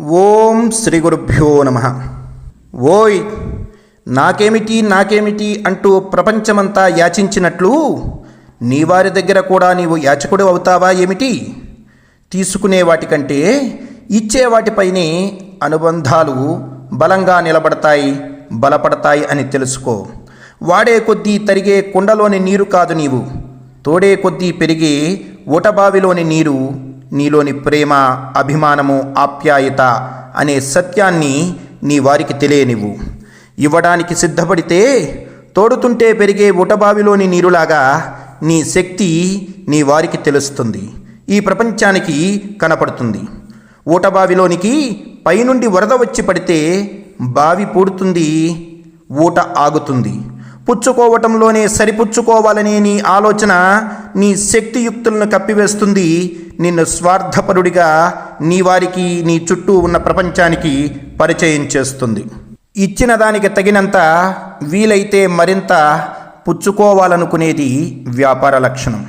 ఓం శ్రీ గురుభ్యో నమ. ఓయ్ నాకేమిటి నాకేమిటి అంటూ ప్రపంచమంతా యాచించినట్లు నీ వారి దగ్గర కూడా నీవు యాచకుడు అవుతావా ఏమిటి? తీసుకునే వాటికంటే ఇచ్చే వాటిపైనే అనుబంధాలు బలంగా నిలబడతాయి బలపడతాయి అని తెలుసుకో. వాడే కొద్దీ తరిగే కుండలోని నీరు కాదు నీవు. తోడే కొద్దీ పెరిగే ఊటబావిలోని నీరు నీలోని ప్రేమ అభిమానము ఆప్యాయత అనే సత్యాన్ని నీ వారికి తెలియనివ్వు. ఇవ్వడానికి సిద్ధపడితే తోడుతుంటే పెరిగే ఊటబావిలోని నీరులాగా నీ శక్తి నీ వారికి తెలుస్తుంది. ఈ ప్రపంచానికి కనపడుతుంది. ఊటబావిలోనికి పైనుండి వరద వచ్చి పడితే బావి పూడుతుంది ఊట ఆగుతుంది. పుచ్చుకోవటంలోనే సరిపుచ్చుకోవాలనే నీ ఆలోచన నీ శక్తియుక్తులను కప్పివేస్తుంది. నిన్ను స్వార్థపరుడిగా నీ వారికి నీ చుట్టూ ఉన్న ప్రపంచానికి పరిచయం చేస్తుంది. ఇచ్చిన దానికి తగినంత వీలైతే మరింత పుచ్చుకోవాలనుకునేది వ్యాపార లక్షణం.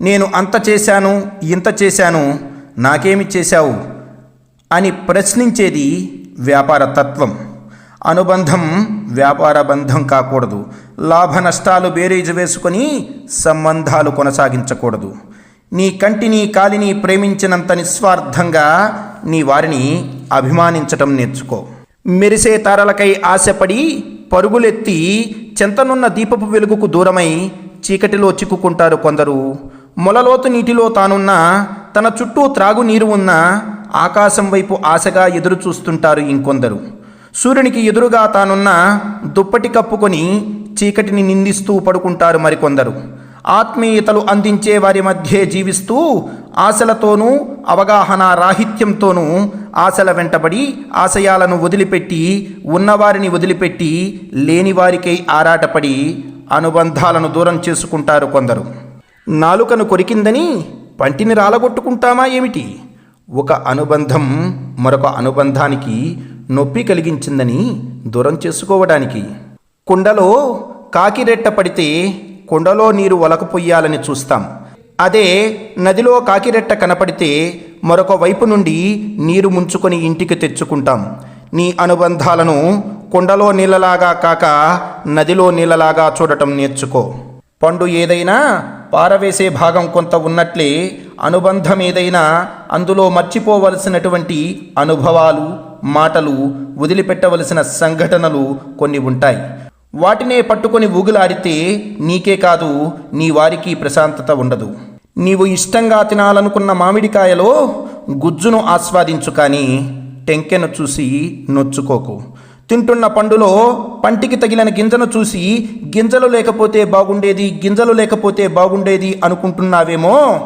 నేను అంత చేశాను ఇంత చేశాను నాకేమి చేశావు అని ప్రశ్నించేది వ్యాపార తత్వం. అనుబంధం వ్యాపార బంధం కాకూడదు. లాభ నష్టాలు బేరీజు వేసుకొని సంబంధాలు కొనసాగించకూడదు. నీ కంటిని కాలిని ప్రేమించినంత నిస్వార్థంగా నీ వారిని అభిమానించటం నేర్చుకో. మెరిసే తారలకై ఆశపడి పరుగులెత్తి చెంతనున్న దీపపు వెలుగుకు దూరమై చీకటిలో చిక్కుకుంటారు కొందరు. మొలలోతు నీటిలో తానున్న తన చుట్టూ త్రాగునీరు ఉన్న ఆకాశం వైపు ఆశగా ఎదురు చూస్తుంటారు ఇంకొందరు. సూర్యునికి ఎదురుగా తానున్న దుప్పటి కప్పుకొని చీకటిని నిందిస్తూ పడుకుంటారు మరికొందరు. ఆత్మీయతలు అందించే వారి మధ్య జీవిస్తూ ఆశలతోనూ అవగాహన రాహిత్యంతోనూ ఆశల వెంటబడి ఆశయాలను వదిలిపెట్టి ఉన్నవారిని వదిలిపెట్టి లేనివారికై ఆరాటపడి అనుబంధాలను దూరం చేసుకుంటారు కొందరు. నాలుకను కొరికిందని పంటిని రాలగొట్టుకుంటామా ఏమిటి? ఒక అనుబంధం మరొక అనుబంధానికి నొప్పి కలిగించిందని దూరం చేసుకోవడానికి. కుండలో కాకిరెట్ట పడితే కుండలో నీరు ఒలకపోయాలని చూస్తాం. అదే నదిలో కాకిరెట్ట కనపడితే మరొక వైపు నుండి నీరు ముంచుకొని ఇంటికి తెచ్చుకుంటాం. నీ అనుబంధాలను కుండలో నీళ్ళలాగా కాక నదిలో నీళ్ళలాగా చూడటం నేర్చుకో. పండు ఏదైనా పారవేసే భాగం కొంత ఉన్నట్లే అనుబంధం ఏదైనా అందులో మర్చిపోవలసినటువంటి అనుభవాలు మాటలు వదిలిపెట్టవలసిన సంఘటనలు కొన్ని ఉంటాయి. వాటినే పట్టుకొని ఊగులాడితే నీకే కాదు నీ వారికి ప్రశాంతత ఉండదు. నీవు ఇష్టంగా తినాలనుకున్న మామిడికాయలో గుజ్జును ఆస్వాదించు కానీ టెంకెను చూసి నొచ్చుకోకు. తింటున్న పండులో పంటికి తగిలిన గింజను చూసి గింజలు లేకపోతే బాగుండేది గింజలు లేకపోతే బాగుండేది అనుకుంటున్నావేమో?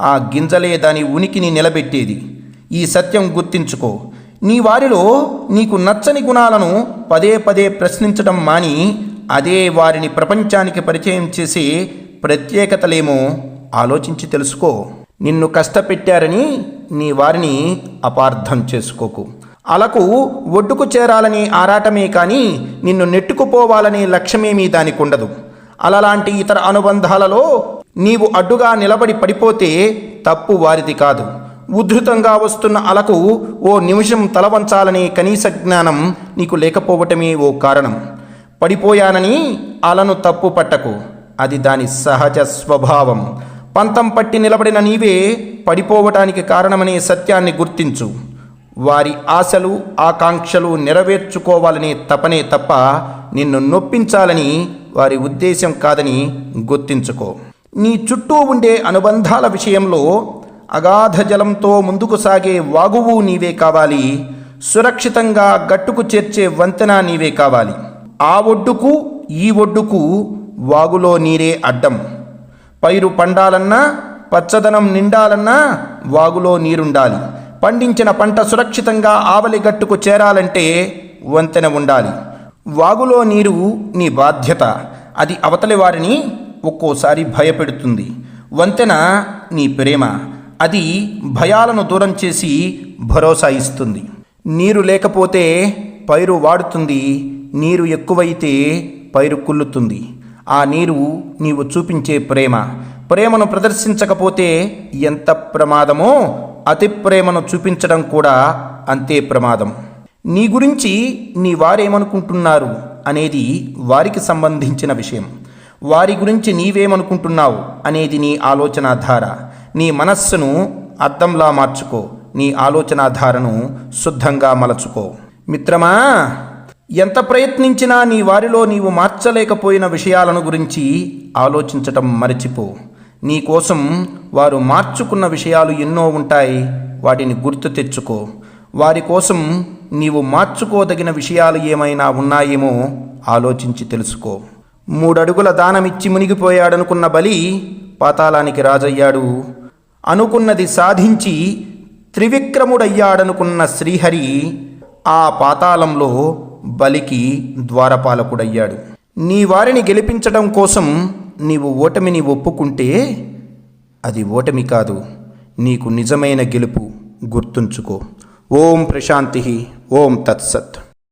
ఆ గింజలే దాని ఉనికిని నిలబెట్టేది. ఈ సత్యం గుర్తించుకో. నీ వారిలో నీకు నచ్చని గుణాలను పదే పదే ప్రశ్నించడం మాని అదే వారిని ప్రపంచానికి పరిచయం చేసే ప్రత్యేకతలేమో ఆలోచించి తెలుసుకో. నిన్ను కష్టపెట్టారని నీ వారిని అపార్థం చేసుకోకు. అలకు ఒడ్డుకు చేరాలనే ఆరాటమే కానీ నిన్ను నెట్టుకుపోవాలనే లక్ష్యమేమీ దానికి ఉండదు. అలలాంటి ఇతర అనుబంధాలలో నీవు అడ్డుగా నిలబడి పడిపోతే తప్పు వారిది కాదు. ఉద్ధృతంగా వస్తున్న అలకు ఓ నిమిషం తలవంచాలనే కనీస జ్ఞానం నీకు లేకపోవటమే ఓ కారణం. పడిపోయానని అలను తప్పు పట్టకు. అది దాని సహజ స్వభావం. పంతం పట్టి నిలబడిన నీవే పడిపోవటానికి కారణమనే సత్యాన్ని గుర్తించు. వారి ఆశలు ఆకాంక్షలు నెరవేర్చుకోవాలనే తపనే తప్ప నిన్ను నొప్పించాలని వారి ఉద్దేశం కాదని గుర్తించుకో. నీ చుట్టూ ఉండే అనుబంధాల విషయంలో అగాధ జలంతో ముందుకు సాగే వాగువు నీవే కావాలి. సురక్షితంగా గట్టుకు చేర్చే వంతెన నీవే కావాలి. ఆ ఒడ్డుకు ఈ ఒడ్డుకు వాగులో నీరే అడ్డం. పైరు పండాలన్నా పచ్చదనం నిండాలన్నా వాగులో నీరుండాలి. పండించిన పంట సురక్షితంగా ఆవలి గట్టుకు చేరాలంటే వంతెన ఉండాలి. వాగులో నీరు నీ బాధ్యత. అది అవతలి వారిని ఒక్కోసారి భయపెడుతుంది. వంతెన నీ ప్రేమ. అది భయాలను దూరం చేసి భరోసా ఇస్తుంది. నీరు లేకపోతే పైరు వాడుతుంది నీరు ఎక్కువైతే పైరు కుల్లుతుంది ఆ నీరు నీవు చూపించే ప్రేమ. ప్రేమను ప్రదర్శించకపోతే ఎంత ప్రమాదమో అతి ప్రేమను చూపించడం కూడా అంతే ప్రమాదం. నీ గురించి నీ వారేమనుకుంటున్నారు అనేది వారికి సంబంధించిన విషయం. వారి గురించి నీవేమనుకుంటున్నావు అనేది నీ ఆలోచనాధార. నీ మనస్సును అద్దంలా మార్చుకో. నీ ఆలోచనాధారను శుద్ధంగా మలచుకో. మిత్రమా ఎంత ప్రయత్నించినా నీ వారిలో నీవు మార్చలేకపోయిన విషయాలను గురించి ఆలోచించటం మరచిపో. నీకోసం వారు మార్చుకున్న విషయాలు ఎన్నో ఉంటాయి వాటిని గుర్తు తెచ్చుకో. వారి కోసం నీవు మార్చుకోదగిన విషయాలు ఏమైనా ఉన్నాయేమో ఆలోచించి తెలుసుకో. మూడడుగుల దానమిచ్చి మునిగిపోయాడనుకున్న బలి పాతాళానికి రాజయ్యాడు. అనుకున్నది సాధించి త్రివిక్రముడయ్యాడనుకున్న శ్రీహరి ఆ పాతాళంలో బలికి ద్వారపాలకుడయ్యాడు. నీ వారిని గెలిపించడం కోసం నీవు ఓటమిని ఒప్పుకుంటే అది ఓటమి కాదు నీకు నిజమైన గెలుపు గుర్తుంచుకో. ఓం ప్రశాంతి ఓం తత్సత్.